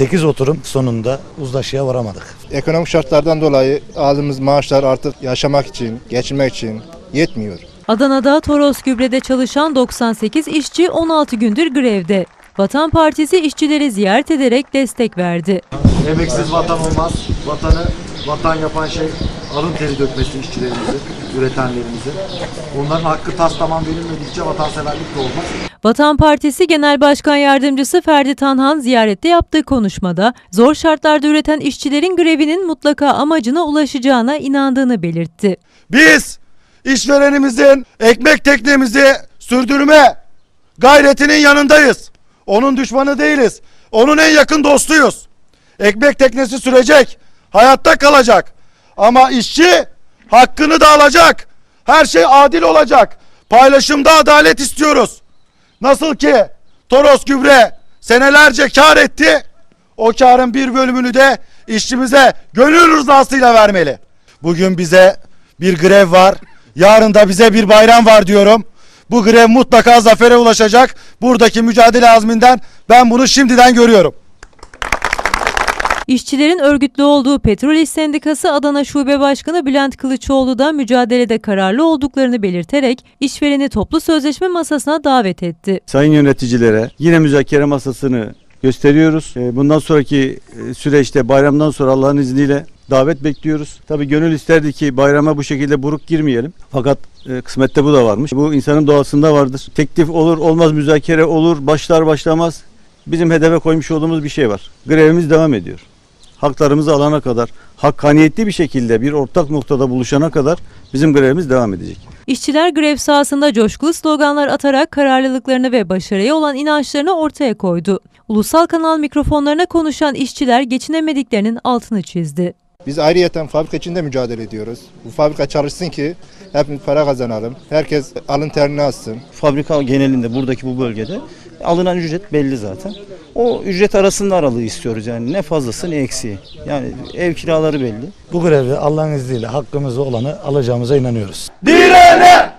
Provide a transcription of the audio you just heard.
8 oturum sonunda uzlaşıya varamadık. Ekonomik şartlardan dolayı aldığımız maaşlar artık yaşamak için, geçinmek için yetmiyor. Adana'da Toros Gübre'de çalışan 98 işçi 16 gündür grevde. Vatan Partisi işçileri ziyaret ederek destek verdi. Emeksiz vatan olmaz. Vatanı vatan yapan şey alın teri dökmesi işçilerimizi, üretenlerimizi. Onların hakkı tas tamam verilmedikçe vatanseverlik de olmaz. Vatan Partisi Genel Başkan Yardımcısı Ferdi Tanhan ziyarette yaptığı konuşmada zor şartlarda üreten işçilerin grevinin mutlaka amacına ulaşacağına inandığını belirtti. Biz işverenimizin ekmek teknemizi sürdürme gayretinin yanındayız. Onun düşmanı değiliz. Onun en yakın dostuyuz. Ekmek teknesi sürecek. Hayatta kalacak. Ama işçi hakkını da alacak. Her şey adil olacak. Paylaşımda adalet istiyoruz. Nasıl ki Toros Gübre senelerce kar etti. O karın bir bölümünü de işçimize gönül rızasıyla vermeli. Bugün bize bir grev var. Yarın da bize bir bayram var diyorum. Bu grev mutlaka zafere ulaşacak. Buradaki mücadele azminden ben bunu şimdiden görüyorum. İşçilerin örgütlü olduğu Petrol İş Sendikası Adana Şube Başkanı Bülent Kılıçoğlu da mücadelede kararlı olduklarını belirterek işvereni toplu sözleşme masasına davet etti. Sayın yöneticilere yine müzakere masasını gösteriyoruz. E, Bundan sonraki e, süreçte bayramdan sonra Allah'ın izniyle davet bekliyoruz. Tabii gönül isterdi ki bayrama bu şekilde buruk girmeyelim. Fakat e, kısmette bu da varmış. Bu insanın doğasında vardır. Teklif olur olmaz müzakere olur başlar başlamaz. Bizim hedefe koymuş olduğumuz bir şey var. Grevimiz devam ediyor. Haklarımızı alana kadar, hakkaniyetli bir şekilde bir ortak noktada buluşana kadar bizim grevimiz devam edecek. İşçiler grev sahasında coşkulu sloganlar atarak kararlılıklarını ve başarıya olan inançlarını ortaya koydu. Ulusal kanal mikrofonlarına konuşan işçiler geçinemediklerinin altını çizdi. Biz ayrıyeten fabrika içinde mücadele ediyoruz. Bu fabrika çalışsın ki hepimiz para kazanalım. Herkes alın terini alsın. fabrika genelinde buradaki bu bölgede alınan ücret belli zaten. O ücret arasında aralığı istiyoruz yani ne fazlası ne eksiği. Yani ev kiraları belli. Bu grevde Allah'ın izniyle hakkımızda olanı alacağımıza inanıyoruz. Direne,